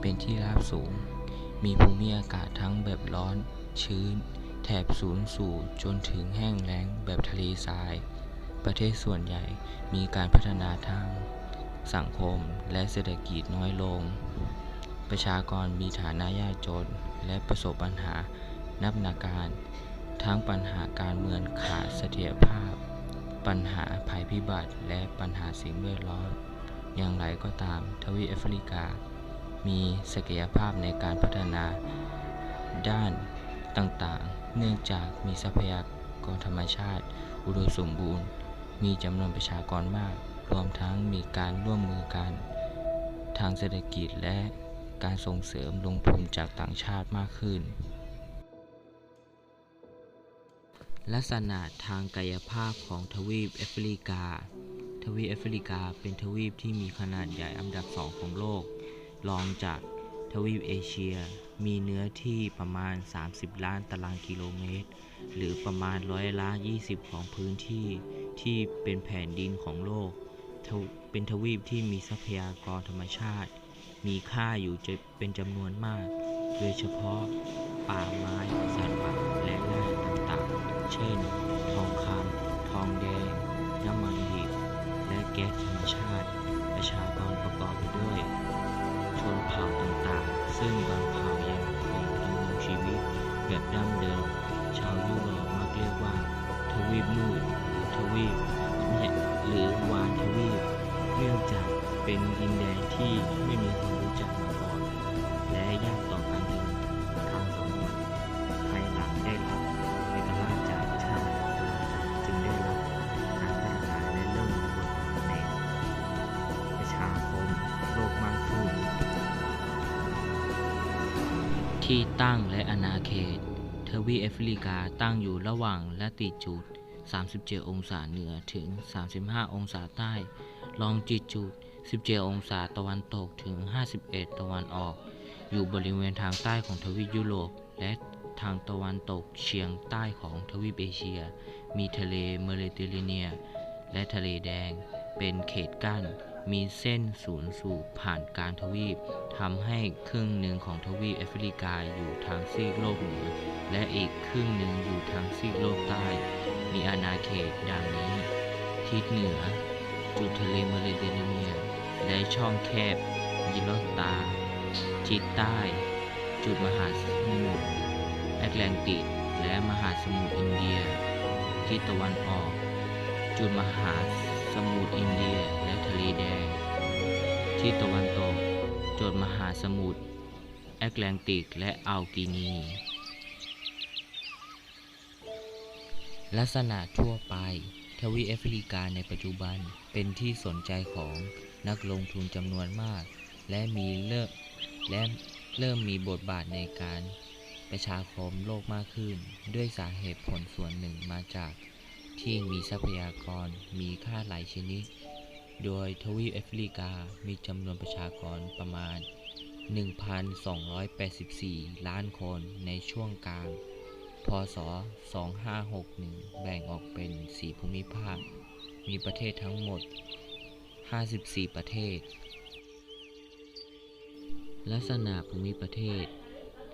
เป็นที่ราบสูง มีภูมิอากาศทั้งแบบร้อน ชื้น แถบศูนย์สู่จนถึงแห้งแล้งแบบทะเลทราย ประเทศส่วนใหญ่มีการพัฒนาทางสังคมและเศรษฐกิจน้อยลง ประชากรมีฐานะยากจนและประสบปัญหานับนาการ ทั้งปัญหาการเมืองขาดเสถียรภาพ ปัญหาภัยพิบัติและปัญหาสิ่งแวดล้อม อย่างไรก็ตามทวีปแอฟริกา มีศักยภาพในการพัฒนาด้านต่างๆ เนื่องจากมีทรัพยากรธรรมชาติ อุดมสมบูรณ์ มีจำนวนประชากรมาก รวมทั้งมีการร่วมมือกัน ทางเศรษฐกิจและการส่งเสริมลงทุนจากต่างชาติมากขึ้น ลักษณะทางกายภาพของทวีปแอฟริกา ทวีปแอฟริกาเป็นทวีปที่มีขนาดใหญ่อันดับสองของโลก รองจากทวีปเอเชีย มีเนื้อที่ประมาณ 30 ล้านตารางกิโลเมตร หรือประมาณร้อยละ20 ของพื้นที่ที่เป็นแผ่นดินของโลก เป็นทวีปที่มีทรัพยากรธรรมชาติ มีค่าอยู่จะเป็นจำนวนมาก โดยเฉพาะป่าไม้สัตว์ป่าและแร่ต่างๆ เช่น ทองคำทองแดง น้ำมันดิบและแก๊สธรรมชาติ ประชากรประกอบไปด้วย นเผ่าต่างๆ ซึ่งบางเผ่ายังคงดำรงชีวิตแบบดั้งเดิม ชาวยุโรปมักเรียกว่า ทวีปมืดหรือทวีปนี่หรือวานทวีป เนื่องจากเป็นดินแดนที่ไม่มีคนรู้จักม ที่ตั้งและอาณาเขต ทวีปแอฟริกาตั้งอยู่ระหว่างละติจูด 37 องศาเหนือถึง 35 องศาใต้ ลองจิจูด 17 องศาตะวันตกถึง 51 ตะวันออก อยู่บริเวณทางใต้ของทวีปยุโรป และทางตะวันตกเฉียงใต้ของทวีปเอเชีย มีทะเลเมดิเตอร์เรเนียและทะเลแดง เป็นเขตกั้น มีเส้นศูนย์สูบผ่านกลางทวีปทำให้ครึ่งหนึ่งของทวีปแอฟริกาอยู่ทางซีกโลกเหนือ และอีกครึ่งหนึ่งอยู่ทางซีกโลกใต้ มีอาณาเขตดังนี้ ทิศเหนือ จุดทะเลเมดิเตอร์เรเนีย และช่องแคบยิโรตา ทิศใต้ จุดมหาสมุทรแอตแลนติก และมหาสมุทรอินเดีย ทิศตะวันออก จุดมหาสมุทรอินเดีย ละทะเลแดงทิศตะวันตกจุดมหาสมุทรแอตแลนติกและอัลกินี ลักษณะทั่วไป ทวีแอฟริกาในปัจจุบันเป็นที่สนใจของนักลงทุนจำนวนมาก และมีเริ่มและเริ่มมีบทบาทในการประชาคมโลกมากขึ้น ด้วยสาเหตุผลส่วนหนึ่งมาจากที่มีทรัพยากรมีค่าหลายชนิด โดยทวีปแอฟริกามีจำนวนประชากรประมาณ 1,284 ล้านคนในช่วงกลาง พศ 2561 แบ่งออกเป็น 4 ภูมิภาค มีประเทศทั้งหมด 54 ประเทศ ลักษณะภูมิประเทศ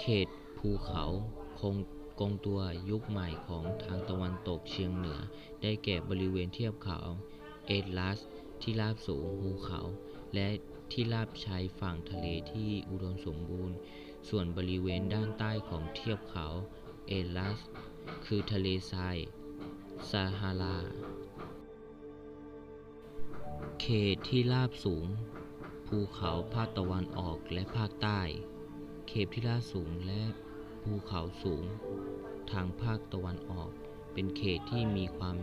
เขตภูเขาคงกงตัวยุคใหม่ของทางตะวันตกเฉียงเหนือ ได้แก่บริเวณเทียบเขา เอตลัส ที่ราบสูงภูเขา และที่ราบชายฝั่งทะเลที่อุดมสมบูรณ์ ส่วนบริเวณด้านใต้ของเทียบเขาเอลัส คือทะเลทรายซาฮารา เขตที่ราบสูง ภูเขาภาคตะวันออกและภาคใต้ เขตที่ราบสูงและภูเขาสูง ทางภาคตะวันออก เป็นเขตที่มีความ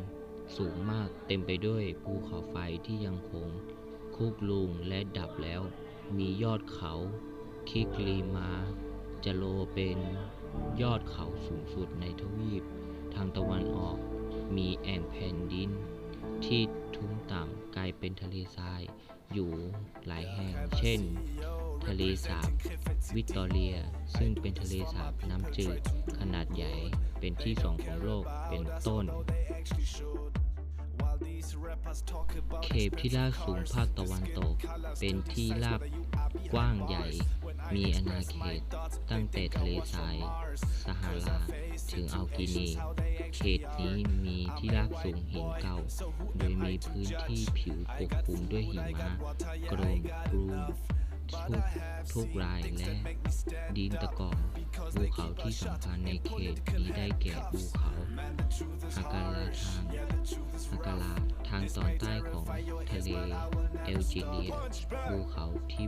สูงมากเต็มไปด้วยภูเขาไฟที่ยังคงคุกลุงและดับแล้ว มียอดเขาคิกลีมาจะโลเป็นยอดเขาสูงสุดในทวีป ทางตะวันออกมีแอ่งแผ่นดิน ที่ทุ่มต่ำกลายเป็นทะเลทราย อยู่หลายแห่ง เช่น ทะเลสาบวิกตอเรีย ซึ่งเป็นทะเลสาบน้ำจืดขนาดใหญ่เป็นที่สองของโลกเป็นต้น เขตที่ราบสูงภาคตะวันตก เป็นที่ราบกว้างใหญ่ มีอาณาเขตตั้งแต่ทะเลทรายซาฮาราถึงอัลกินี เขตนี้มีที่ราบสูงหินเก่า โดยมีพื้นที่ผิวปกคลุมด้วยหิมะกรมกรูม ทุกทุกรายและดินตะกอนภูเขาที่สำคัญในเขตนี้ได้แก่ภูเขาอากาลาทางอากาลาทางตอนใต้ของทะเลเอลจีเรียภูเขาทิ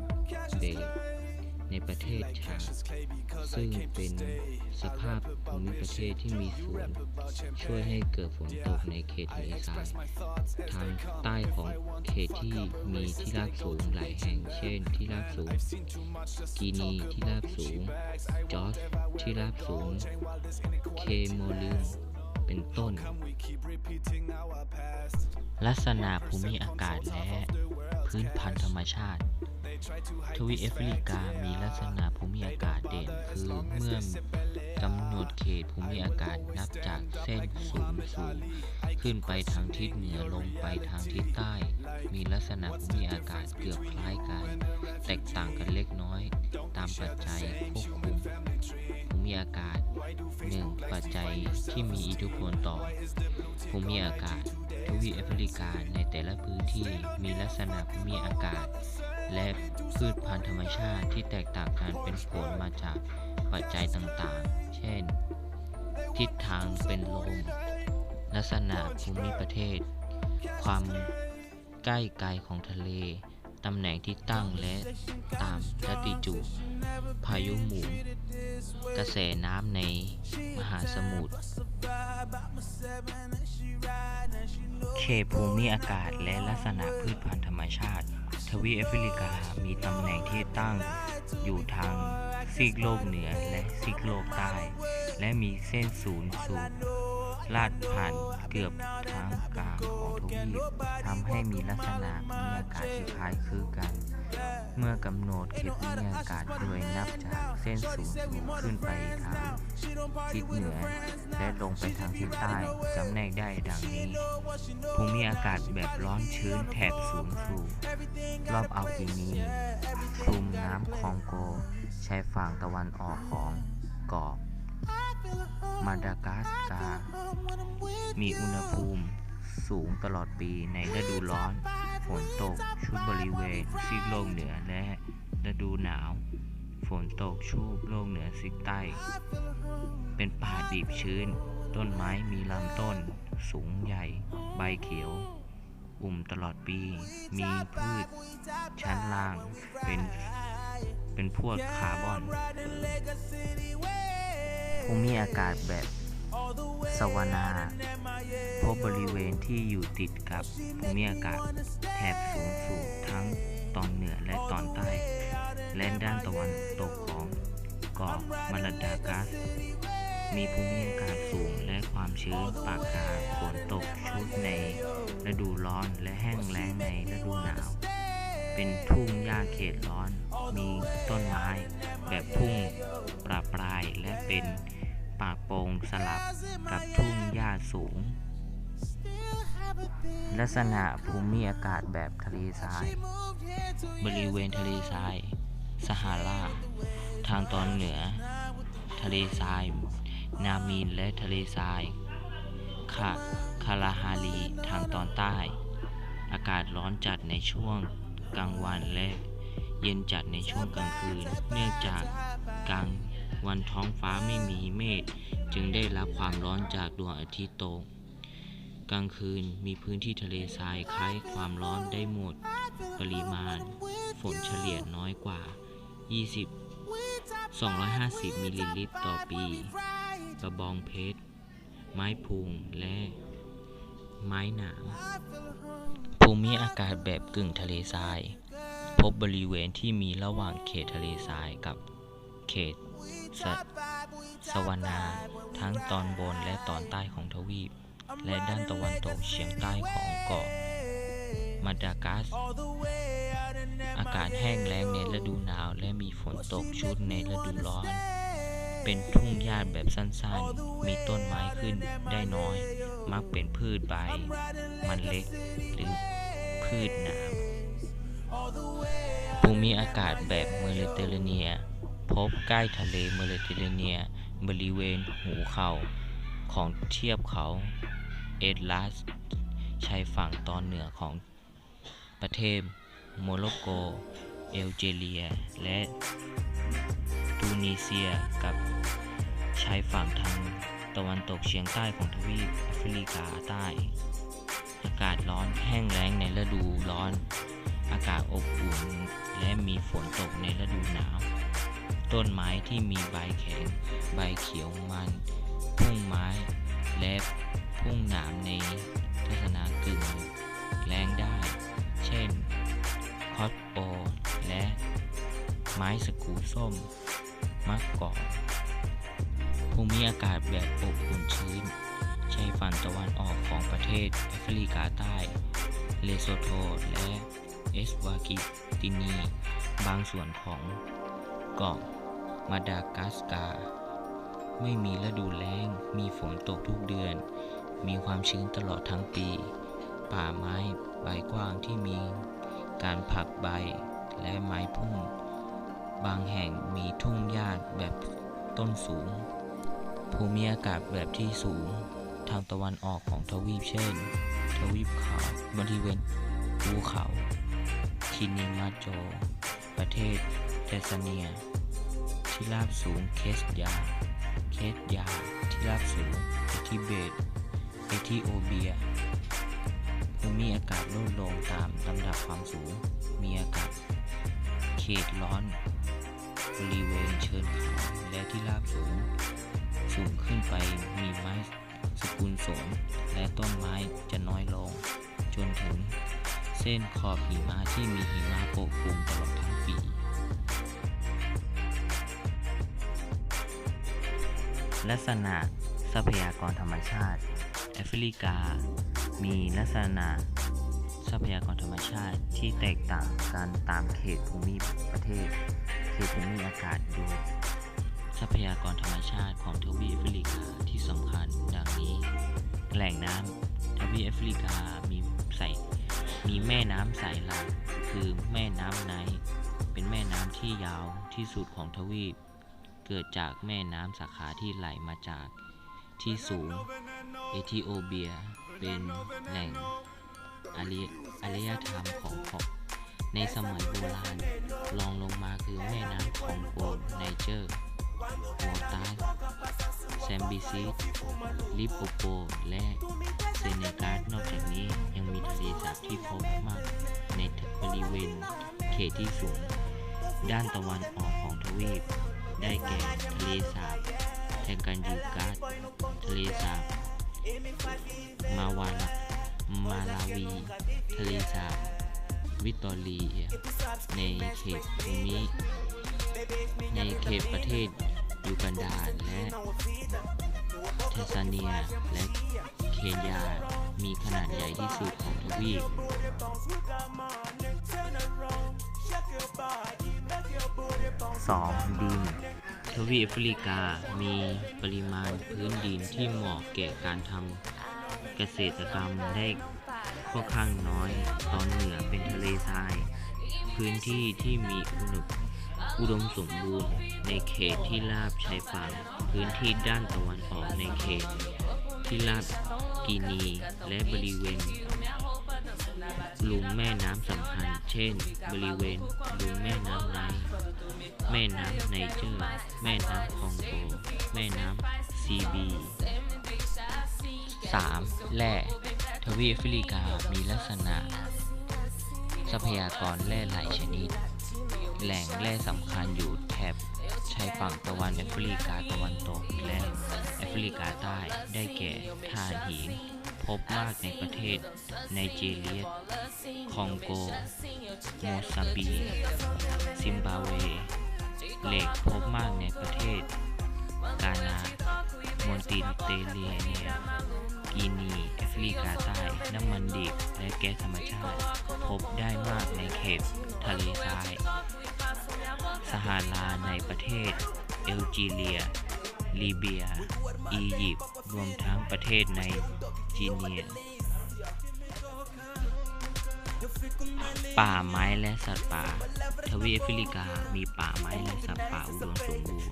เบต ในประเทศชาดซึ่งเป็นสภาพภูมิประเทศที่มีส่วนช่วยให้เกิดฝนตกในเขตทะเลทรายทางใต้ของเขตที่มีที่ราบสูงหลายแห่งเช่น ที่ราบสูงกีนีที่ราบสูง จอร์จที่ราบสูง เคโมลิน เป็นต้น ลักษณะภูมิอากาศและพื้นพันธุ์ธรรมชาติ ทวีปแอฟริกามีลักษณะภูมิอากาศเด่นคือเมื่อกำหนดเขตภูมิอากาศนับจากเส้นศูนย์สูงขึ้นไปทางทิศเหนือลงไปทางทิศใต้ มีลักษณะภูมิอากาศเกือบคล้ายกัน แตกต่างกันเล็กน้อย ตามปัจจัยควบคุมภู มิอากาศ 1. ปัจจัยที่มีอิทธิพลต่อภูมิอากาศทวีปแอฟริกาในแต่ละพื้นที่มีลักษณะภูมิอากาศ และพืชพันธุ์ธรรมชาติที่แตกต่างกันเป็นผลมาจากปัจจัยต่างๆ เช่น ทิศทางเป็นลม ลักษณะภูมิประเทศ ความใกล้ไกลของทะเล ตำแหน่งที่ตั้งและตามลัติจูดพายุหมุนกระแสน้ำในมหาสมุทรเขตภูมิอากาศและลักษณะพืชพันธุ์ธรรมชาติ ทวีปแอฟริกามีตำแหน่งที่ตั้งอยู่ทางซีกโลกเหนือและซีกโลกใต้ และมีเส้นศูนย์สูงลาดผ่านเกือบทางกลางของทวีป ให้มีลักษณะภูมิอากาศที่คล้ายคลึงกัน เมื่อกำหนดเขตภูมิอากาศโดยนับจากเส้นศูนย์สูงขึ้นไปทางทิศเหนือและลงไปทางทิศใต้จำแนกได้ดังนี้ ภูมิอากาศแบบร้อนชื้นแถบสูงสูงรอบอัลกินีคลุมน้ำคองโกชายฝั่งตะวันออกของเกาะมาดากัสการ์มีอุณหภูมิ สูงตลอดปีในฤดูร้อนฝนตกชุดบริเวณซีกโลกเหนือและฤดูหนาว ฝนตกชุบโลกเหนือซีกใต้ เป็นป่าดิบชื้น ต้นไม้มีลำต้น สูงใหญ่ ใบเขียว อุ่มตลอดปี มีพืช ชั้นล่างเป็นเป็นพวกคาร์บอนภูมิอากาศแบบ สวนาพบบริเวณที่อยู่ติดกับภูมิอากาศแถบสูงสูงทั้งตอนเหนือและตอนใต้ และด้านตะวันตกของเกาะมาลาดากัส มีภูมิอากาศสูงและความชื้นปากกาฝนตกชุดในฤดูร้อนและแห้งแล้งในฤดูหนาว เป็นทุ่งหญ้าเขตร้อน มีต้นไม้แบบทุ่งปราปรายและเป็น ป่าโปร่งสลับกับทุ่งหญ้าสูง ลักษณะภูมิอากาศแบบทะเลทราย บริเวณทะเลทรายซาฮาราทางตอนเหนือ ทะเลทราย นามีนและทะเลทรายคาคาราฮารีทางตอนใต้ อากาศร้อนจัดในช่วงกลางวันและเย็นจัดในช่วงกลางคืน เนื่องจากกลาง วันท้องฟ้าไม่มีเมฆจึงได้รับความร้อนจากดวงอาทิตย์ตก กลางคืนมีพื้นที่ทะเลทรายคล้ายความร้อนได้หมด ปริมาณ ฝนเฉลี่ยน้อยกว่า 20 250 มิลลิลิตรต่อปี กระบองเพชร ไม้พุงและไม้หนามภูมิอากาศแบบกึ่งทะเลทราย พบบริเวณที่มีระหว่างเขตทะเลทรายกับเขต สะสวนา ทั้งตอนบนและตอนใต้ของทวีป และด้านตะวันตกเฉียงใต้ของเกาะมาดากัส อากาศแห้งแล้งในฤดูหนาวและมีฝนตกชุดในฤดูร้อน เป็นทุ่งหญ้าแบบสั้นๆ มีต้นไม้ขึ้นได้น้อย มักเป็นพืชใบ มันเล็ก หรือพืชหนามภูมิอากาศแบบเมดิเตอร์เรเนีย พบใกล้ทะเลเมดิเตอร์เรเนียบริเวณหูเขาของเทียบเขาเอตลัสชายฝั่งตอนเหนือของประเทศโมร็อกโก เอลเจเรีย และตูนิเซียกับชายฝั่งทางตะวันตกเฉียงใต้ของทวีปแอฟริกาใต้ อากาศร้อนแห้งแล้งในฤดูร้อน อากาศอบอุ่นและมีฝนตกในฤดูหนาว ต้นไม้ที่มีใบแข็ง ใบเขียวมัน พุ่งไม้และพุ่งหนามในทัศนากึ่งแรงได้ เช่น คอตโปและไม้สกูส้ม มักกอกภูมิอากาศแบบอบอุ่นชื้นชายฝั่งตะวันออกของประเทศแอฟริกาใต้ เลโซโท และเอสวากิตินี บางส่วนของเกาะ มาดากัสการ์ไม่มีฤดูแล้ง มีฝนตกทุกเดือน มีความชื้นตลอดทั้งปี ป่าไม้ใบกว้างที่มี การผลักใบและไม้พุ่งบางแห่งมีทุ่งหญ้าแบบต้นสูง ภูมิอากาศแบบที่สูง ทางตะวันออกของทวีปเช่น ทวีปเขาบริเวณภูเขาคินิมาโจ ประเทศแทนซเนีย ที่ราบสูงเคสยา เคสยา ที่ราบสูงเอธิเบต เอธิโอเบีย ภูมิอากาศลดลงตามลำดับความสูง มีอากาศ เขตร้อน บริเวณเชิญเขาและที่ราบสูง สูงขึ้นไปมีไม้สกุลสนและต้นไม้จะน้อยลง จนถึงเส้นขอบหิมะที่มีหิมะปกคลุมตลอดทั้งปี ลักษณะทรัพยากรธรรมชาติแอฟริกา มีลักษณะทรัพยากรธรรมชาติที่แตกต่างกันตามเขตภูมิประเทศ เขตภูมิอากาศโดยทรัพยากรธรรมชาติของทวีปแอฟริกาที่สำคัญดังนี้ แหล่งน้ำทวีปแอฟริกามีใสมีแม่น้ำสายหลักคือแม่น้ำไนเป็นแม่น้ำที่ยาวที่สุดของทวีป เกิดจากแม่น้ำสาขาที่ไหลมาจากที่สูง เอธิโอเบียเป็นแหล่งอารยธรรมของของในสมัยโบราณรองลงมาคือแม่น้ำคองโกไนเจอร์วอตาสแซมบิซิสลิปโปโป และเซเนกาสนอกจากนี้ยังมีทะเลสาบที่พบมากในบริเวณเขตที่สูง ด้านตะวันออกของทวีป ได้แก่ทะเลสาบแทงกันยูการ์ดทะเลสาบมาวาลามาลาวี ทะเลสาบวิกตอเรีย ในเขตภูมิในเขตประเทศยูกันดาและเทนซาเนียและเคนยา มีขนาดใหญ่ที่สุดของทวีป 2. ดิน ทวีปแอฟริกามีปริมาณพื้นดินที่เหมาะแก่การทำเกษตรกรรมได้ค่อนข้างน้อย ตอนเหนือเป็นทะเลทราย พื้นที่ที่มีอุณหอุดมสมบูรณ์ในเขตที่ราบชายฝั่งพื้นที่ด้านตะวันออกในเขต ที่ราบกีนีและบริเวณ ลุมแม่น้ำสำคัญ เช่น บริเวณลุมแม่น้ำไนท์แม่น้ำไนเจอร์ แม่น้ำคองโก แม่น้ำซีบี 3. แร่ทวีปแอฟริกามีลักษณะ ทรัพยากรแร่หลายชนิด แหล่งแร่สำคัญอยู่แถบชายฝั่งตะวันแอฟริกาตะวันตกและแอฟริกาใต้ได้แก่ถ่านหิน พบมากในประเทศไนจีเรีย คองโก โมซัมบิกซิมบาเว เหล็กพบมากในประเทศ กานา มอนติเตเรียเนียกีนีแอฟริกาใต้ น้ำมันดิบ และแก๊สธรรมชาติ พบได้มากในเขตทะเลทราย สหาราในประเทศเอลจีเรีย ลีเบีย อียิปต์ รวมทั้งประเทศในจีเนีย ป่าไม้และสัตว์ป่า ทวีปแอฟริกา มีป่าไม้และสัตว์ป่าอุดมสมบูรณ์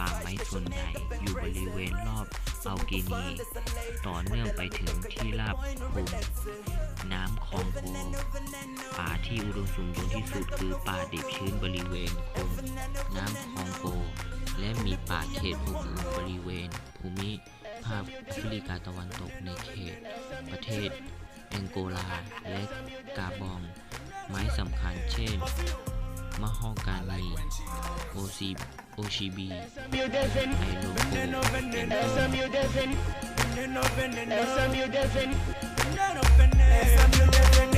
ป่าไม้ส่วนใหญ่อยู่บริเวณรอบอัลกินี ต่อเนื่องไปถึงที่ราบคลุมน้ำคองโกป่าที่อุดมสมบูรณ์ที่สุดคือป่าดิบชื้นบริเวณคลุมน้ำคอง ป่าเขตภูเขาบริเวณ ภูมิภาคแอฟริกาตะวันตกในเขต ประเทศแองโกลา และกาบอง ไม้สำคัญเช่น มะฮอกานีโอซีโอชิบีไอโลโกเป็นต้น